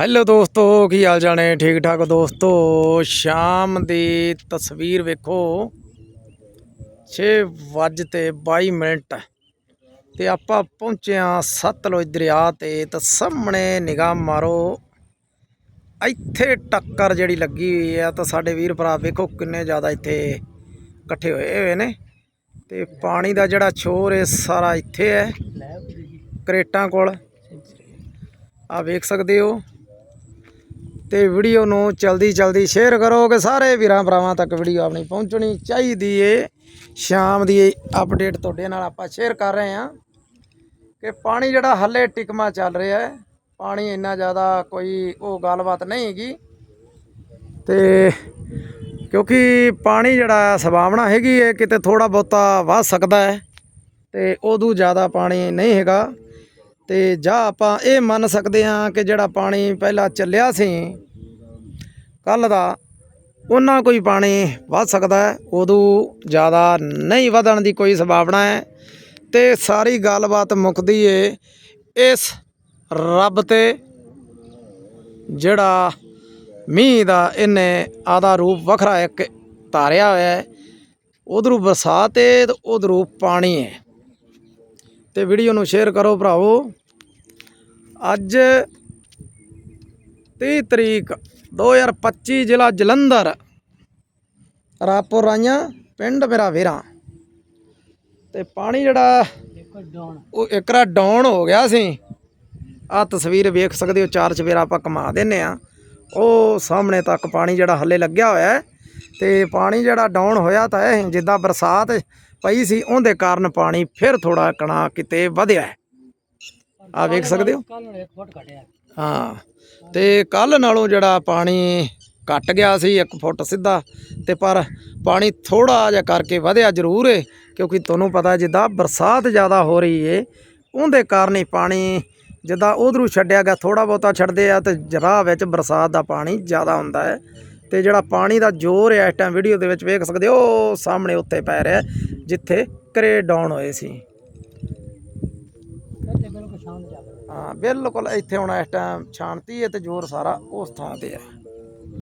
Hello ਦੋਸਤੋ, ਕੀ ਹਾਲ ਚਾਲ ਨੇ? ਠੀਕ ਠਾਕ ਦੋਸਤੋ? ਸ਼ਾਮ ਦੀ ਤਸਵੀਰ ਵੇਖੋ। 6 ਵੱਜ ਤੇ 22 ਮਿੰਟ ਤੇ ਆਪਾਂ ਪਹੁੰਚੇ ਹਾਂ ਸਤਲੁਜ ਦਰਿਆ ਤੇ ਤਾਂ ਸਾਹਮਣੇ ਨਿਗਾਹ ਮਾਰੋ। ਇੱਥੇ ਟੱਕਰ ਜਿਹੜੀ ਲੱਗੀ ਹੋਈ ਆ ਤਾਂ ਸਾਡੇ ਵੀਰ ਭਰਾ ਵੇਖੋ ਕਿੰਨੇ ਜ਼ਿਆਦਾ ਇੱਥੇ ਇਕੱਠੇ ਹੋਏ ਹੋਏ ਨੇ ਤੇ ਪਾਣੀ ਦਾ ਜਿਹੜਾ ਛੋਰ ਹੈ ਸਾਰਾ ਇੱਥੇ ਹੈ। ਕਰੇਟਾਂ ਕੋਲ। ਆ ਵੇਖ ਸਕਦੇ ਹੋ? ਤੇ ਵੀਡੀਓ ਨੂੰ ਜਲਦੀ ਜਲਦੀ ਸ਼ੇਅਰ ਕਰੋ ਕਿ ਸਾਰੇ ਵੀਰਾਂ ਭਰਾਵਾਂ ਤੱਕ ਵੀਡੀਓ ਆਪਣੀ ਪਹੁੰਚਣੀ ਚਾਹੀਦੀ ਏ। ਸ਼ਾਮ ਦੀ ਅਪਡੇਟ ਤੁਹਾਡੇ ਨਾਲ ਆਪਾਂ ਸ਼ੇਅਰ ਕਰ ਰਹੇ ਹਾਂ ਕਿ ਪਾਣੀ ਜਿਹੜਾ ਹੱਲੇ ਟਿਕਮਾ ਚੱਲ ਰਿਹਾ ਹੈ, ਪਾਣੀ ਇੰਨਾ ਜ਼ਿਆਦਾ ਕੋਈ ਉਹ ਗੱਲਬਾਤ ਨਹੀਂ ਹੈਗੀ। ਤੇ ਕਿਉਂਕਿ ਪਾਣੀ ਜਿਹੜਾ ਸੰਭਾਵਨਾ ਹੈਗੀ ਹੈ ਕਿਤੇ ਥੋੜਾ ਬਹੁਤਾ ਵੱਧ ਸਕਦਾ ਹੈ ਤੇ ਉਦੋਂ ਜ਼ਿਆਦਾ ਪਾਣੀ ਨਹੀਂ ਹੈਗਾ। ਤੇ ਜਾਂ ਆਪਾਂ ਇਹ ਮੰਨ ਸਕਦੇ ਹਾਂ ਕਿ ਜਿਹੜਾ ਪਾਣੀ ਪਹਿਲਾਂ ਚੱਲਿਆ ਸੀ ਕੱਲ ਦਾ, ਉਹਨਾਂ ਕੋਈ ਪਾਣੀ ਵੱਧ ਸਕਦਾ ਹੈ, ਉਦੋਂ ਜ਼ਿਆਦਾ ਨਹੀਂ ਵਧਣ ਦੀ ਕੋਈ ਸੰਭਾਵਨਾ ਹੈ। ਤੇ ਸਾਰੀ ਗੱਲਬਾਤ ਮੁੱਕਦੀ ਏ ਇਸ ਰੱਬ ਤੇ, ਜਿਹੜਾ ਮੀਂਹ ਦਾ ਇਹਨੇ ਆਦਾ ਰੂਪ ਵੱਖਰਾ ਇੱਕ ਧਾਰਿਆ ਹੋਇਆ ਹੈ। ਉਧਰੋਂ ਬਰਸਾਤ ਹੈ ਤੇ ਉਧਰੋਂ ਪਾਣੀ ਹੈ ਤੇ ਵੀਡੀਓ ਨੂੰ ਸ਼ੇਅਰ ਕਰੋ ਭਰਾਵੋ। ਅੱਜ 30 ਤਰੀਕ 2025 ਜ਼ਿਲ੍ਹਾ ਜਲੰਧਰ, ਰਾਪੁਰ ਰਾਈਆਂ ਪਿੰਡ ਮੇਰਾ ਵੇਰਾ। ਤੇ ਪਾਣੀ ਜਿਹੜਾ ਉਹ ਇੱਕਰਾ ਡਾਊਨ ਹੋ ਗਿਆ ਸੀ। ਆ ਤਸਵੀਰ ਵੇਖ ਸਕਦੇ ਹੋ, ਚਾਰ ਚਵੇਰਾ ਆਪਾਂ ਕਮਾ ਦਿੰਨੇ ਆ। ਉਹ ਸਾਹਮਣੇ ਤੱਕ ਪਾਣੀ ਜਿਹੜਾ ਹੱਲੇ ਲੱਗਿਆ ਹੋਇਆ ਹੈ। ਤੇ ਪਾਣੀ ਜਿਹੜਾ ਡਾਊਨ ਹੋਇਆ ਤਾਂ ਹੈ ਜਿੱਦਾਂ ਬਰਸਾਤ ਪਈ ਸੀ ਉਹਦੇ ਕਾਰਨ ਪਾਣੀ ਫਿਰ ਥੋੜਾ ਕਣਾ ਕਿਤੇ ਵਧਿਆ। ਆ ਵੇਖ ਸਕਦੇ ਹੋ? ਹਾਂ ਤੇ ਕੱਲ ਨਾਲੋਂ ਜਿਹੜਾ ਪਾਣੀ ਘਟ ਗਿਆ ਸੀ 1 ਫੁੱਟ ਸਿੱਧਾ ਤੇ ਪਰ ਪਾਣੀ ਥੋੜਾ ਜਿਹਾ ਕਰਕੇ ਵਧਿਆ ਜ਼ਰੂਰ ਏ ਕਿਉਂਕਿ ਤੁਹਾਨੂੰ ਪਤਾ ਜਿੱਦਾਂ ਬਰਸਾਤ ਜ਼ਿਆਦਾ ਹੋ ਰਹੀ ਏ ਉਹਦੇ ਕਾਰਨ ਹੀ ਪਾਣੀ ਜਿੱਦਾਂ ਉਧਰੋਂ ਛੱਡਿਆ ਗਿਆ ਥੋੜਾ ਬਹੁਤਾ ਛੱਡਦੇ ਆ ਤੇ ਜਰਾਹ ਵਿੱਚ ਬਰਸਾਤ ਦਾ ਪਾਣੀ ਜ਼ਿਆਦਾ ਹੁੰਦਾ ਹੈ। ਤੇ ਜਿਹੜਾ ਪਾਣੀ ਦਾ ਜ਼ੋਰ ਹੈ ਇਸ ਟਾਈਮ ਵੀਡੀਓ ਦੇ ਵਿੱਚ ਵੇਖ ਸਕਦੇ ਹੋ ਸਾਹਮਣੇ ਉੱਤੇ ਪੈ ਰਿਹਾ ਜਿੱਥੇ ਕਰੇ ਡਾਊਨ ਹੋਏ ਸੀ। ਹਾਂ ਬਿਲਕੁਲ ਇੱਥੇ ਹੁਣ ਇਸ ਟਾਈਮ ਸ਼ਾਂਤੀ ਹੈ ਤੇ ਜ਼ੋਰ ਸਾਰਾ ਉਸ ਥਾਂ ਤੇ ਹੈ।